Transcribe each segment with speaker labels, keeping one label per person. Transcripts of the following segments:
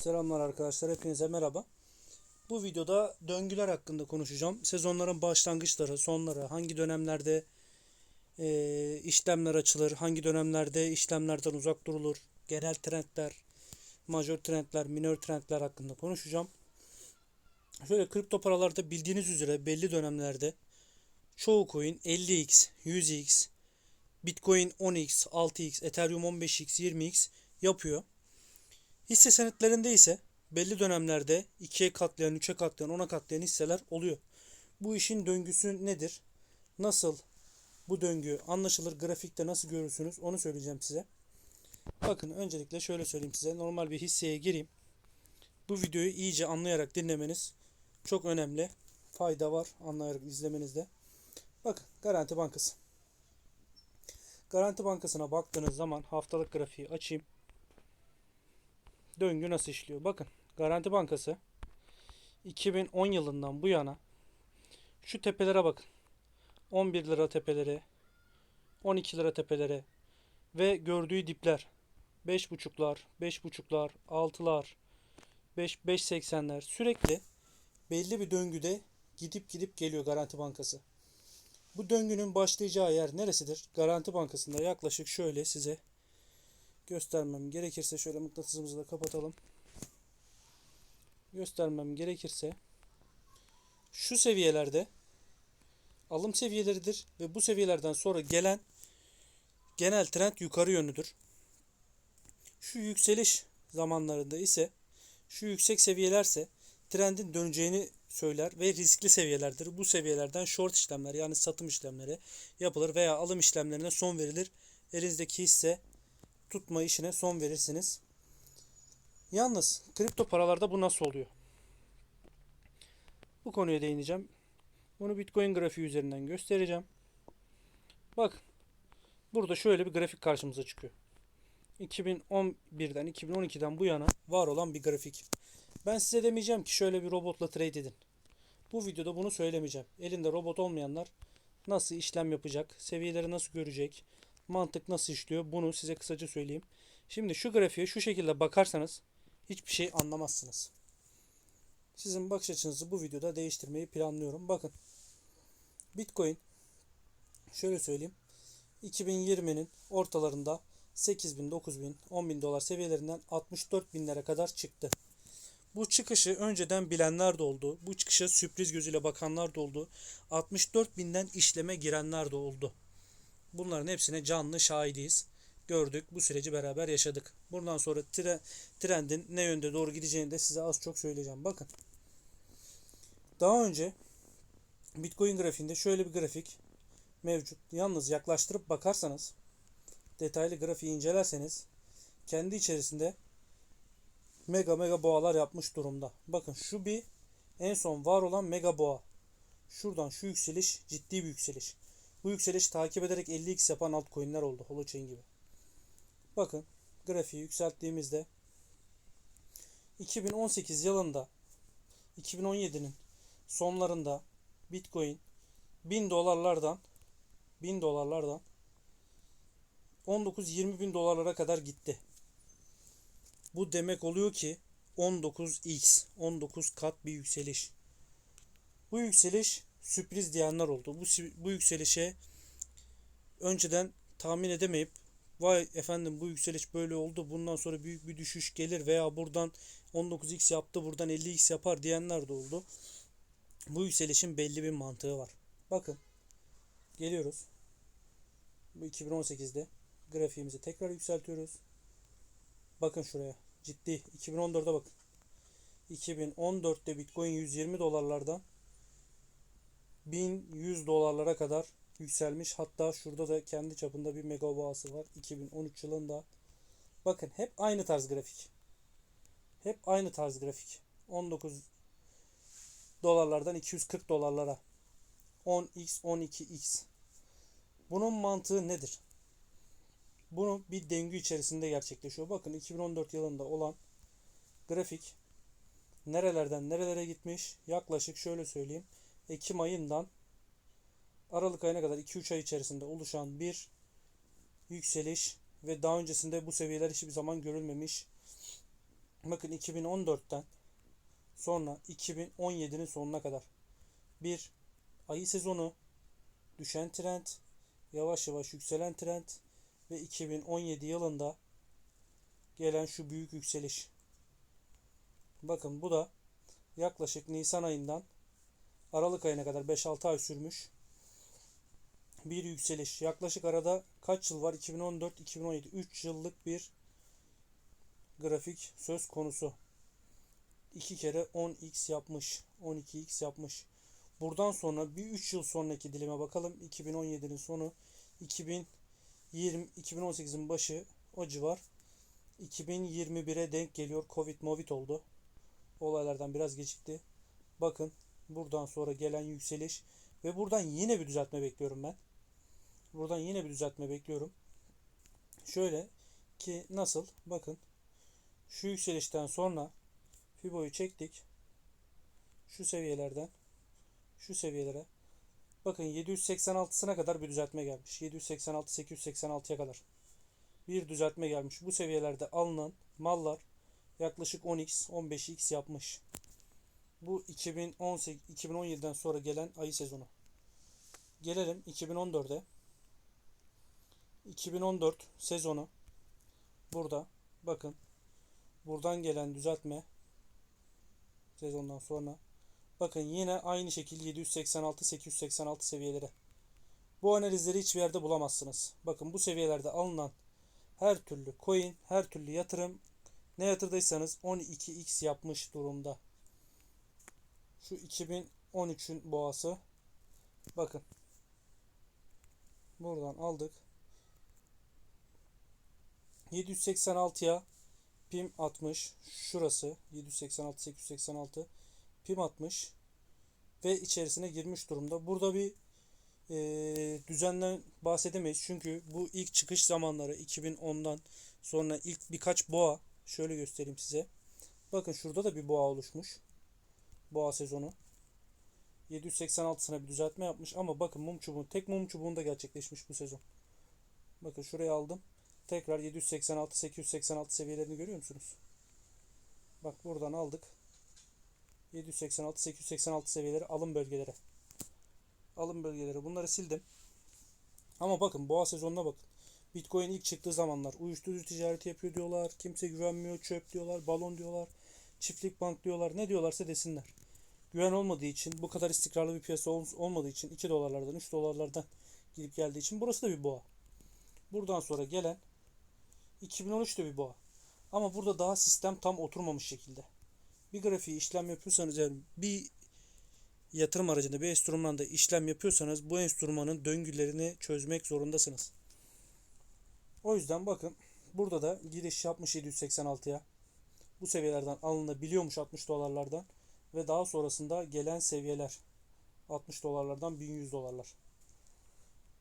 Speaker 1: Selamlar arkadaşlar, hepinize merhaba. Bu videoda döngüler hakkında konuşacağım. Sezonların başlangıçları, sonları, hangi dönemlerde e, işlemler açılır, hangi dönemlerde işlemlerden uzak durulur, genel trendler, majör trendler, minör trendler hakkında konuşacağım. Şöyle kripto paralarda bildiğiniz üzere belli dönemlerde çoğu coin 50x, 100x, Bitcoin 10x, 6x, Ethereum 15x, 20x yapıyor. Hisse senetlerinde ise belli dönemlerde 2'ye katlayan, 3'e katlayan, 10'a katlayan hisseler oluyor. Bu işin döngüsü nedir? Nasıl bu döngü anlaşılır? Grafikte nasıl görürsünüz? Onu söyleyeceğim size. Bakın öncelikle şöyle söyleyeyim size. Normal bir hisseye gireyim. Bu videoyu iyice anlayarak dinlemeniz çok önemli. Fayda var anlayarak izlemenizde. Bakın Garanti Bankası. Garanti Bankası'na baktığınız zaman haftalık grafiği açayım döngü nasıl işliyor? Bakın Garanti Bankası 2010 yılından bu yana şu tepelere bakın. 11 lira tepeleri, 12 lira tepeleri ve gördüğü dipler 5.5'lar, 5.5'lar, 6'lar, 5 5.80'ler sürekli belli bir döngüde gidip gidip geliyor Garanti Bankası. Bu döngünün başlayacağı yer neresidir? Garanti Bankası'nda yaklaşık şöyle size göstermem gerekirse şöyle mıknatısımızı da kapatalım. Göstermem gerekirse şu seviyelerde alım seviyeleridir ve bu seviyelerden sonra gelen genel trend yukarı yönlüdür. Şu yükseliş zamanlarında ise şu yüksek seviyelerse trendin döneceğini söyler ve riskli seviyelerdir. Bu seviyelerden short işlemler yani satım işlemleri yapılır veya alım işlemlerine son verilir. Elinizdeki hisse tutma işine son verirsiniz. Yalnız kripto paralarda bu nasıl oluyor? Bu konuya değineceğim. Bunu Bitcoin grafiği üzerinden göstereceğim. Bak. Burada şöyle bir grafik karşımıza çıkıyor. 2011'den 2012'den bu yana var olan bir grafik. Ben size demeyeceğim ki şöyle bir robotla trade edin. Bu videoda bunu söylemeyeceğim. Elinde robot olmayanlar nasıl işlem yapacak, seviyeleri nasıl görecek, mantık nasıl işliyor bunu size kısaca söyleyeyim. Şimdi şu grafiğe şu şekilde bakarsanız hiçbir şey anlamazsınız. Sizin bakış açınızı bu videoda değiştirmeyi planlıyorum. Bakın Bitcoin şöyle söyleyeyim 2020'nin ortalarında 8 bin, 9 bin, 10 bin dolar seviyelerinden 64 binlere kadar çıktı. Bu çıkışı önceden bilenler de oldu. Bu çıkışa sürpriz gözüyle bakanlar da oldu. 64 binden işleme girenler de oldu. Bunların hepsine canlı şahidiyiz. Gördük. Bu süreci beraber yaşadık. Buradan sonra tre, trendin ne yönde doğru gideceğini de size az çok söyleyeceğim. Bakın. Daha önce Bitcoin grafiğinde şöyle bir grafik mevcut. Yalnız yaklaştırıp bakarsanız detaylı grafiği incelerseniz kendi içerisinde mega mega boğalar yapmış durumda. Bakın şu bir en son var olan mega boğa. Şuradan şu yükseliş ciddi bir yükseliş. Bu yükseliş takip ederek 50x yapan altcoin'ler oldu. Holochain gibi. Bakın grafiği yükselttiğimizde 2018 yılında 2017'nin sonlarında Bitcoin 1000 dolarlardan 1000 dolarlardan 19-20 bin dolarlara kadar gitti. Bu demek oluyor ki 19x 19 kat bir yükseliş. Bu yükseliş sürpriz diyenler oldu. Bu, bu yükselişe önceden tahmin edemeyip vay efendim bu yükseliş böyle oldu bundan sonra büyük bir düşüş gelir veya buradan 19x yaptı buradan 50x yapar diyenler de oldu. Bu yükselişin belli bir mantığı var. Bakın geliyoruz. Bu 2018'de grafiğimizi tekrar yükseltiyoruz. Bakın şuraya. Ciddi. 2014'e bakın. 2014'te Bitcoin 120 dolarlardan 1100 dolarlara kadar yükselmiş. Hatta şurada da kendi çapında bir mega boğası var. 2013 yılında. Bakın hep aynı tarz grafik. Hep aynı tarz grafik. 19 dolarlardan 240 dolarlara. 10x, 12x. Bunun mantığı nedir? Bunu bir döngü içerisinde gerçekleşiyor. Bakın 2014 yılında olan grafik nerelerden nerelere gitmiş? Yaklaşık şöyle söyleyeyim. Ekim ayından Aralık ayına kadar 2-3 ay içerisinde oluşan bir yükseliş ve daha öncesinde bu seviyeler hiçbir zaman görülmemiş bakın 2014'ten sonra 2017'nin sonuna kadar bir ayı sezonu düşen trend, yavaş yavaş yükselen trend ve 2017 yılında gelen şu büyük yükseliş. Bakın bu da yaklaşık Nisan ayından Aralık ayına kadar 5-6 ay sürmüş bir yükseliş. Yaklaşık arada kaç yıl var? 2014-2017 3 yıllık bir grafik söz konusu. 2 kere 10x yapmış. 12x yapmış. Buradan sonra bir 3 yıl sonraki dilime bakalım. 2017'nin sonu 2020 2018'in başı o civar 2021'e denk geliyor. Covid Movit oldu. Olaylardan biraz gecikti. Bakın buradan sonra gelen yükseliş ve buradan yine bir düzeltme bekliyorum ben. Buradan yine bir düzeltme bekliyorum. Şöyle ki nasıl? Bakın şu yükselişten sonra Fibo'yu çektik. Şu seviyelerden şu seviyelere bakın 786'sına kadar bir düzeltme gelmiş. 786 886'ya kadar bir düzeltme gelmiş. Bu seviyelerde alınan mallar yaklaşık 10x 15x yapmış. Bu 2018 2017'den sonra gelen ayı sezonu. Gelelim 2014'e. 2014 sezonu. Burada bakın. Buradan gelen düzeltme sezondan sonra. Bakın yine aynı şekilde 786 886 seviyeleri. Bu analizleri hiçbir yerde bulamazsınız. Bakın bu seviyelerde alınan her türlü coin her türlü yatırım. Ne yatırdıysanız 12x yapmış durumda şu 2013'ün boğası bakın buradan aldık 786'ya pim 60 şurası 786 886 pim 60 ve içerisine girmiş durumda. Burada bir e, düzenden bahsedemeyiz. Çünkü bu ilk çıkış zamanları 2010'dan sonra ilk birkaç boğa şöyle göstereyim size. Bakın şurada da bir boğa oluşmuş. Boğa sezonu. 786'sına bir düzeltme yapmış ama bakın mum çubuğun tek mum çubuğunda gerçekleşmiş bu sezon. Bakın şuraya aldım. Tekrar 786 886 seviyelerini görüyor musunuz? Bak buradan aldık. 786 886 seviyeleri alım bölgeleri. Alım bölgeleri. Bunları sildim. Ama bakın boğa sezonuna bakın. Bitcoin ilk çıktığı zamanlar uyuşturucu ticareti yapıyor diyorlar. Kimse güvenmiyor. Çöp diyorlar. Balon diyorlar. Çiftlik bank diyorlar. Ne diyorlarsa desinler. Güven olmadığı için bu kadar istikrarlı bir piyasa olmadığı için 2 dolarlardan 3 dolarlardan gidip geldiği için burası da bir boğa. Buradan sonra gelen 2013'te bir boğa. Ama burada daha sistem tam oturmamış şekilde. Bir grafiği işlem yapıyorsanız yani bir yatırım aracında bir enstrümanda işlem yapıyorsanız bu enstrümanın döngülerini çözmek zorundasınız. O yüzden bakın burada da giriş yapmış 786'ya. Bu seviyelerden alınabiliyormuş 60 dolarlardan ve daha sonrasında gelen seviyeler 60 dolarlardan 1100 dolarlar.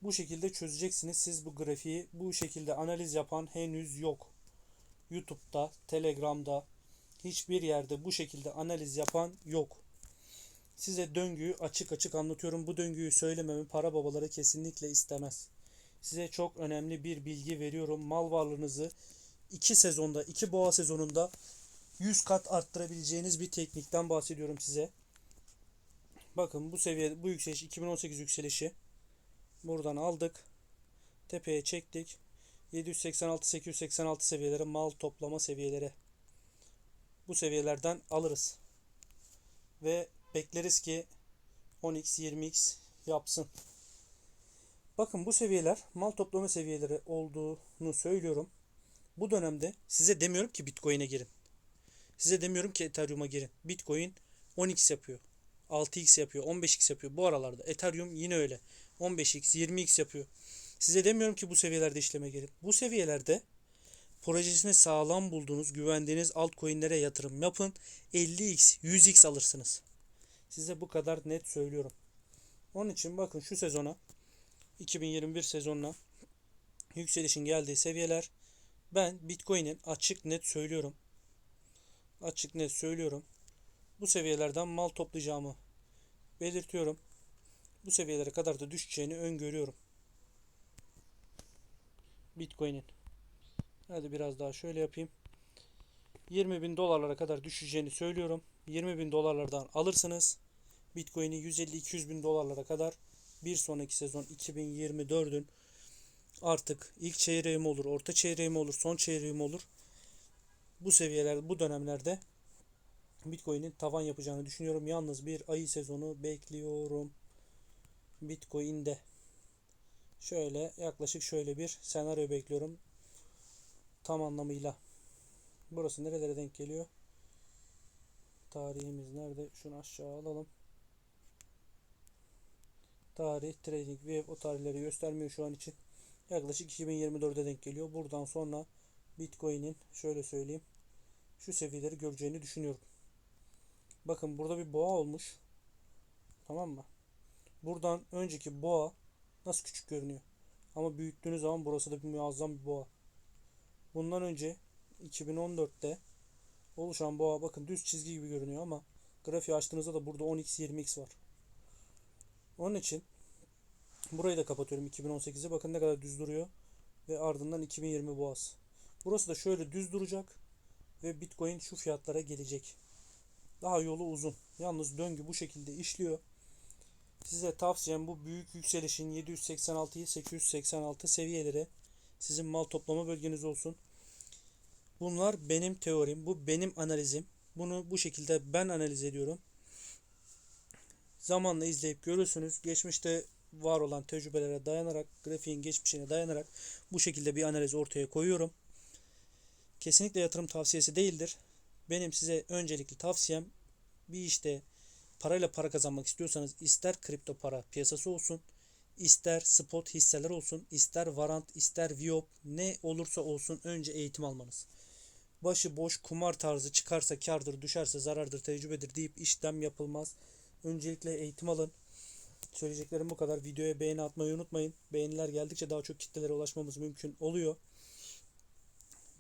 Speaker 1: Bu şekilde çözeceksiniz. Siz bu grafiği bu şekilde analiz yapan henüz yok. YouTube'da, Telegram'da hiçbir yerde bu şekilde analiz yapan yok. Size döngüyü açık açık anlatıyorum. Bu döngüyü söylememi para babaları kesinlikle istemez. Size çok önemli bir bilgi veriyorum. Mal varlığınızı 2 sezonda, 2 boğa sezonunda 100 kat arttırabileceğiniz bir teknikten bahsediyorum size. Bakın bu seviye bu yükseliş 2018 yükselişi. Buradan aldık. Tepeye çektik. 786-886 seviyeleri mal toplama seviyeleri. Bu seviyelerden alırız. Ve bekleriz ki 10x 20x yapsın. Bakın bu seviyeler mal toplama seviyeleri olduğunu söylüyorum. Bu dönemde size demiyorum ki Bitcoin'e girin. Size demiyorum ki Ethereum'a girin. Bitcoin 10x yapıyor. 6x yapıyor. 15x yapıyor. Bu aralarda. Ethereum yine öyle. 15x, 20x yapıyor. Size demiyorum ki bu seviyelerde işleme gelin. Bu seviyelerde projesini sağlam bulduğunuz, güvendiğiniz altcoin'lere yatırım yapın. 50x, 100x alırsınız. Size bu kadar net söylüyorum. Onun için bakın şu sezona 2021 sezonuna yükselişin geldiği seviyeler ben Bitcoin'in açık net söylüyorum. Açık net söylüyorum. Bu seviyelerden mal toplayacağımı belirtiyorum bu seviyelere kadar da düşeceğini öngörüyorum. Bitcoin'in. Hadi biraz daha şöyle yapayım. 20 bin dolarlara kadar düşeceğini söylüyorum. 20 bin dolarlardan alırsınız. Bitcoin'i 150-200 bin dolarlara kadar bir sonraki sezon 2024'ün artık ilk çeyreği mi olur, orta çeyreği mi olur, son çeyreği mi olur? Bu seviyelerde, bu dönemlerde Bitcoin'in tavan yapacağını düşünüyorum. Yalnız bir ayı sezonu bekliyorum. Bitcoin'de. Şöyle yaklaşık şöyle bir senaryo bekliyorum. Tam anlamıyla. Burası nerelere denk geliyor? Tarihimiz nerede? Şunu aşağı alalım. Tarih, trading, wave o tarihleri göstermiyor şu an için. Yaklaşık 2024'e denk geliyor. Buradan sonra Bitcoin'in şöyle söyleyeyim. Şu seviyeleri göreceğini düşünüyorum. Bakın burada bir boğa olmuş. Tamam mı? Buradan önceki boğa nasıl küçük görünüyor. Ama büyüttüğünüz zaman burası da bir muazzam bir boğa. Bundan önce 2014'te oluşan boğa bakın düz çizgi gibi görünüyor ama grafiği açtığınızda da burada 10x 20x var. Onun için burayı da kapatıyorum 2018'e. Bakın ne kadar düz duruyor. Ve ardından 2020 boğası. Burası da şöyle düz duracak. Ve Bitcoin şu fiyatlara gelecek. Daha yolu uzun. Yalnız döngü bu şekilde işliyor. Size tavsiyem bu büyük yükselişin 786'yı 886 seviyeleri sizin mal toplama bölgeniz olsun. Bunlar benim teorim, bu benim analizim. Bunu bu şekilde ben analiz ediyorum. Zamanla izleyip görürsünüz. Geçmişte var olan tecrübelere dayanarak, grafiğin geçmişine dayanarak bu şekilde bir analiz ortaya koyuyorum. Kesinlikle yatırım tavsiyesi değildir. Benim size öncelikli tavsiyem bir işte parayla para kazanmak istiyorsanız ister kripto para piyasası olsun, ister spot hisseler olsun, ister varant, ister viyop ne olursa olsun önce eğitim almanız. Başı boş kumar tarzı çıkarsa kardır, düşerse zarardır, tecrübedir deyip işlem yapılmaz. Öncelikle eğitim alın. Söyleyeceklerim bu kadar. Videoya beğeni atmayı unutmayın. Beğeniler geldikçe daha çok kitlelere ulaşmamız mümkün oluyor.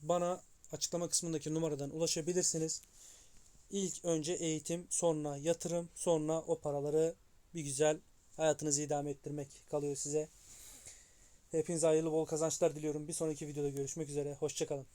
Speaker 1: Bana açıklama kısmındaki numaradan ulaşabilirsiniz. İlk önce eğitim, sonra yatırım, sonra o paraları bir güzel hayatınızı idame ettirmek kalıyor size. Hepinize hayırlı bol kazançlar diliyorum. Bir sonraki videoda görüşmek üzere. Hoşçakalın.